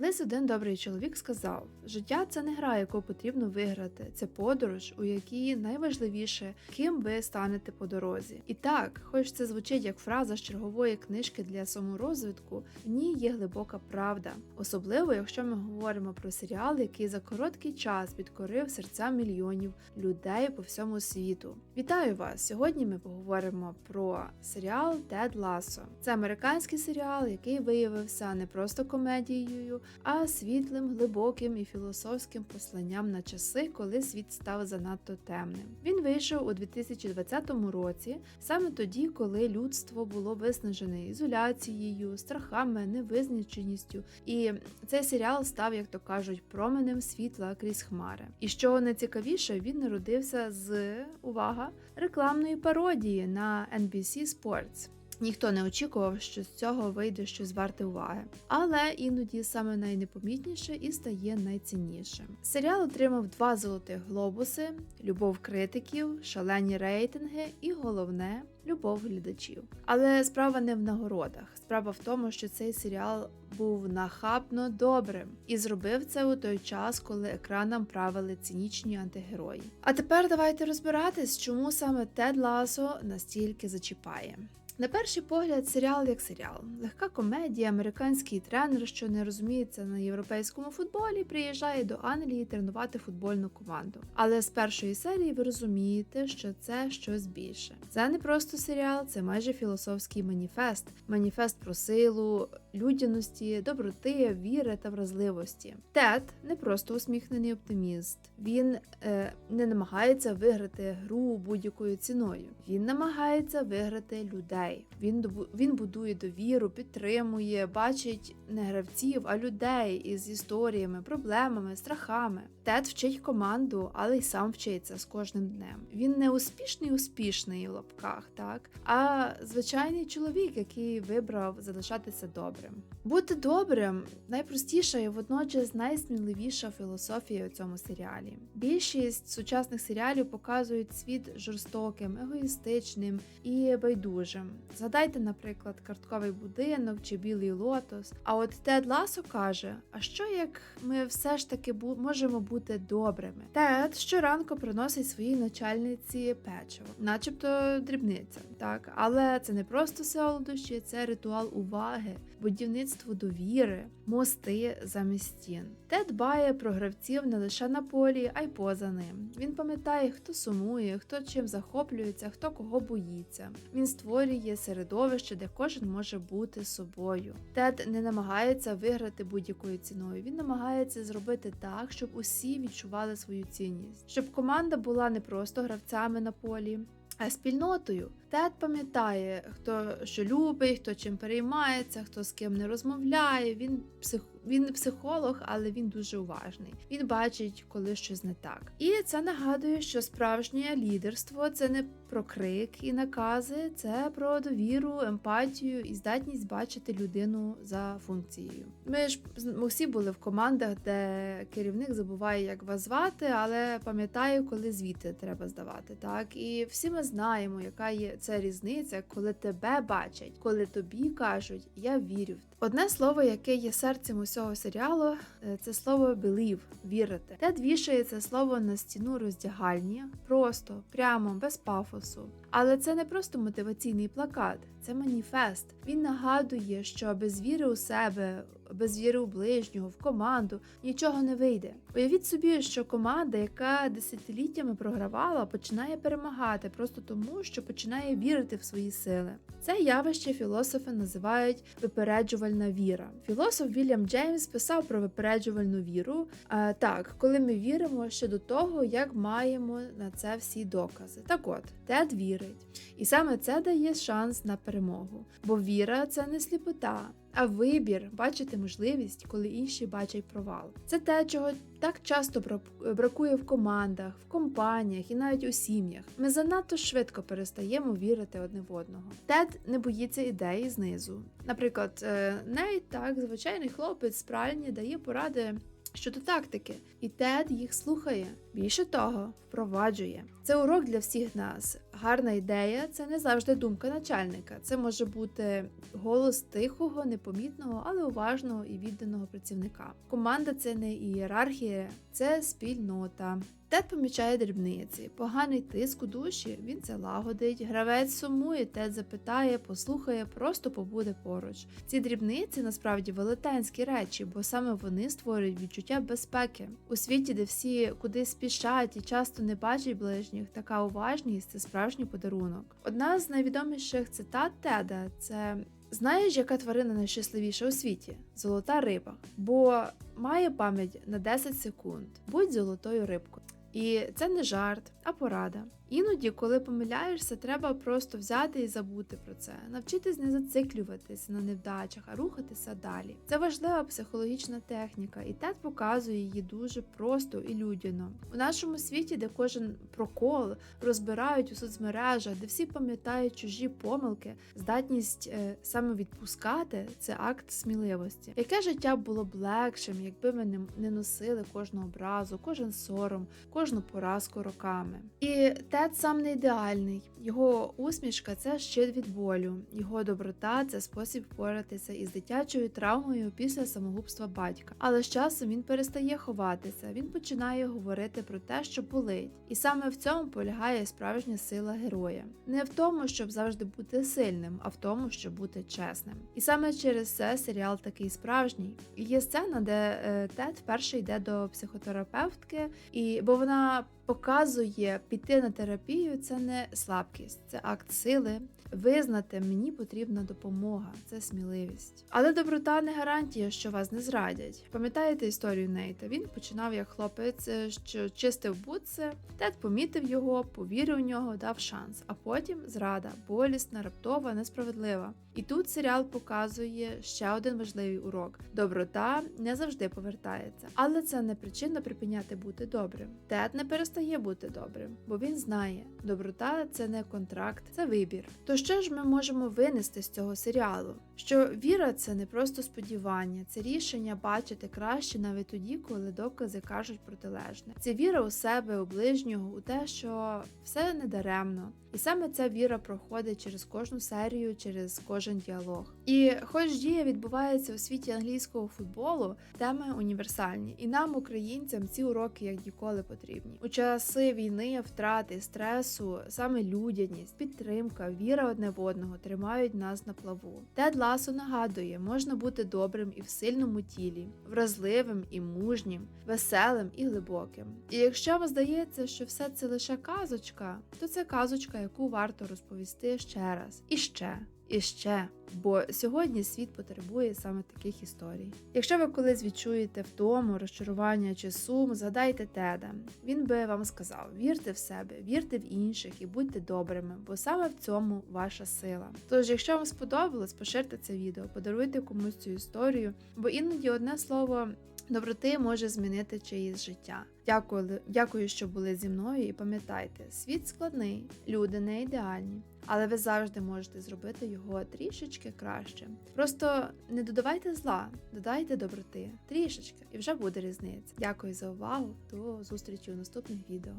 Колись один добрий чоловік сказав: життя це не гра, яку потрібно виграти. Це подорож, у якій найважливіше, ким ви станете по дорозі. І так, хоч це звучить як фраза з чергової книжки для саморозвитку, в ній є глибока правда, особливо якщо ми говоримо про серіал, який за короткий час підкорив серця мільйонів людей по всьому світу. Вітаю вас! Сьогодні ми поговоримо про серіал Тед Ласо. Це американський серіал, який виявився не просто комедією, а світлим, глибоким і філософським посланням на часи, коли світ став занадто темним. Він вийшов у 2020 році, саме тоді, коли людство було виснажене ізоляцією, страхами, невизначеністю, і цей серіал став, як то кажуть, променем світла крізь хмари. І що найцікавіше, він народився з увага рекламної пародії на NBC Sports. Ніхто не очікував, що з цього вийде щось варте уваги. Але іноді саме найнепомітніше і стає найціннішим. Серіал отримав два золотих глобуси, любов критиків, шалені рейтинги і головне любов глядачів. Але справа не в нагородах. Справа в тому, що цей серіал був нахабно добрим і зробив це у той час, коли екраном правили цинічні антигерої. А тепер давайте розбиратись, чому саме Тед Ласо настільки зачіпає. На перший погляд, серіал як серіал. Легка комедія, американський тренер, що не розуміється на європейському футболі, приїжджає до Англії тренувати футбольну команду. Але з першої серії ви розумієте, що це щось більше. Це не просто серіал, це майже філософський маніфест. Маніфест про силу, людяності, доброти, віри та вразливості. Тед не просто усміхнений оптиміст. Він е, не намагається виграти гру будь-якою ціною. Він намагається виграти людей. Він добу- він будує довіру, підтримує, бачить не гравців, а людей із історіями, проблемами, страхами. Тед вчить команду, але й сам вчиться з кожним днем. Він не успішний, успішний у лапках, так а звичайний чоловік, який вибрав залишатися добрим. Бути добрим найпростіша і водночас найсміливіша філософія у цьому серіалі. Більшість сучасних серіалів показують світ жорстоким, егоїстичним і байдужим. Згадайте, наприклад, картковий будинок чи білий лотос. А от Тед Ласо каже: а що як ми все ж таки можемо бути добрими? Тед щоранку приносить своїй начальниці печиво, начебто дрібниця, так але це не просто солодощі, це ритуал уваги, будівництво довіри, мости замість стін. Тед дбає про гравців не лише на полі, а й поза ним. Він пам'ятає, хто сумує, хто чим захоплюється, хто кого боїться. Він створює середовище, де кожен може бути собою. Тед не намагається виграти будь-якою ціною. Він намагається зробити так, щоб усі відчували свою цінність, щоб команда була не просто гравцями на полі. А спільнотою Тед пам'ятає, хто що любить, хто чим переймається, хто з ким не розмовляє. Він псих... він психолог, але він дуже уважний. Він бачить, коли щось не так. І це нагадує, що справжнє лідерство це не про крик і накази, це про довіру, емпатію і здатність бачити людину за функцією. Ми ж ми всі були в командах, де керівник забуває, як вас звати, але пам'ятає, коли звіти треба здавати. Так і всі ми знаємо, яка є ця різниця, коли тебе бачать, коли тобі кажуть Я вірю в тебе». Одне слово, яке є серцем усього серіалу, е, це слово believe, вірити. Тед вішає це слово на стіну роздягальні, просто, прямо, без пафосу. Але це не просто мотиваційний плакат, це маніфест. Він нагадує, що без віри у себе, без віри у ближнього, в команду нічого не вийде. Уявіть собі, що команда, яка десятиліттями програвала, починає перемагати просто тому, що починає вірити в свої сили. Це явище філософи називають випереджувальна віра. Філософ Вільям Джеймс писав про випереджувальну віру. А, так, коли ми віримо ще до того, як маємо на це всі докази. Так от, Тед вірить. І саме це дає шанс на перемогу. Бо віра це не сліпота, а вибір бачити можливість, коли інші бачать провал. Це те, чого так часто бра- бракує в командах, в компаніях і навіть у сім'ях. Ми занадто швидко перестаємо вірити одне в одного. Тед не боїться ідеї знизу. Наприклад, не так, звичайний хлопець з пральні дає поради. Щодо тактики, і Тед їх слухає. Більше того, впроваджує. Це урок для всіх нас. гарна ідея це не завжди думка начальника. Це може бути голос тихого, непомітного, але уважного і відданого працівника. Команда це не ієрархія, це спільнота. Тед помічає дрібниці, поганий тиск у душі, він це лагодить. Гравець сумує, Тед запитає, послухає, просто побуде поруч. Ці дрібниці насправді велетенські речі, бо саме вони створюють відчуття безпеки. У світі, де всі кудись спішать і часто не бачать ближніх, така уважність це справжній подарунок. Одна з найвідоміших цитат Теда це. Знаєш, яка тварина найщасливіша у світі? Золота риба, бо має пам'ять на 10 секунд. Будь золотою рибкою. І це не жарт, а порада. Іноді, коли помиляєшся, треба просто взяти і забути про це, навчитись не зациклюватися на невдачах, а рухатися далі. Це важлива психологічна техніка, і Тед показує її дуже просто і людяно. У нашому світі, де кожен прокол розбирають у соцмережах, де всі пам'ятають чужі помилки, здатність е, саме відпускати це акт сміливості. Яке життя було б легшим, якби ми не, носили кожного образу, кожен сором, кожну поразку роками. І Тед сам не ідеальний. Його усмішка це щит від болю, його доброта це спосіб впоратися із дитячою травмою після самогубства батька. Але з часом він перестає ховатися, він починає говорити про те, що болить. І саме в цьому полягає справжня сила героя. Не в тому, щоб завжди бути сильним, а в тому, щоб бути чесним. І саме через це серіал такий справжній. Є сцена, де е, Тед вперше йде до психотерапевтки, і бо вона показує піти на терапію це не слабкість, це акт сили. Визнати мені потрібна допомога, це сміливість. Але доброта не гарантія, що вас не зрадять. Пам'ятаєте історію Нейта? Він починав як хлопець, е, що чистив бутси, Тед помітив його, повірив у нього, дав шанс. А потім зрада, болісна, раптова, несправедлива. І тут серіал показує ще один важливий урок: доброта не завжди повертається, але це не причина припиняти бути добрим. Тед не перестає бути добрим, бо він знає, доброта це не контракт, це вибір. То що ж ми можемо винести з цього серіалу? Що віра це не просто сподівання, це рішення бачити краще навіть тоді, коли докази кажуть протилежне. Це віра у себе, у ближнього, у те, що все не даремно. І саме ця віра проходить через кожну серію, через кожен діалог. І хоч дія відбувається у світі англійського футболу, теми універсальні, і нам, українцям, ці уроки як ніколи потрібні. У часи війни, втрати, стресу, саме людяність, підтримка, віра одне в одного тримають нас на плаву. Тед Ласо нагадує, можна бути добрим і в сильному тілі, вразливим і мужнім, веселим і глибоким. І якщо вам здається, що все це лише казочка, то це казочка, яку варто розповісти ще раз і ще. І ще, бо сьогодні світ потребує саме таких історій. Якщо ви колись відчуєте втому, розчарування чи сум, згадайте Теда. Він би вам сказав: вірте в себе, вірте в інших і будьте добрими, бо саме в цьому ваша сила. Тож, якщо вам сподобалось, поширте це відео, подаруйте комусь цю історію, бо іноді одне слово. Доброти може змінити чиїсь життя. Дякую, дякую, що були зі мною, і пам'ятайте, світ складний, люди не ідеальні, але ви завжди можете зробити його трішечки краще. Просто не додавайте зла, додайте доброти трішечки, і вже буде різниця. Дякую за увагу. До зустрічі у наступних відео.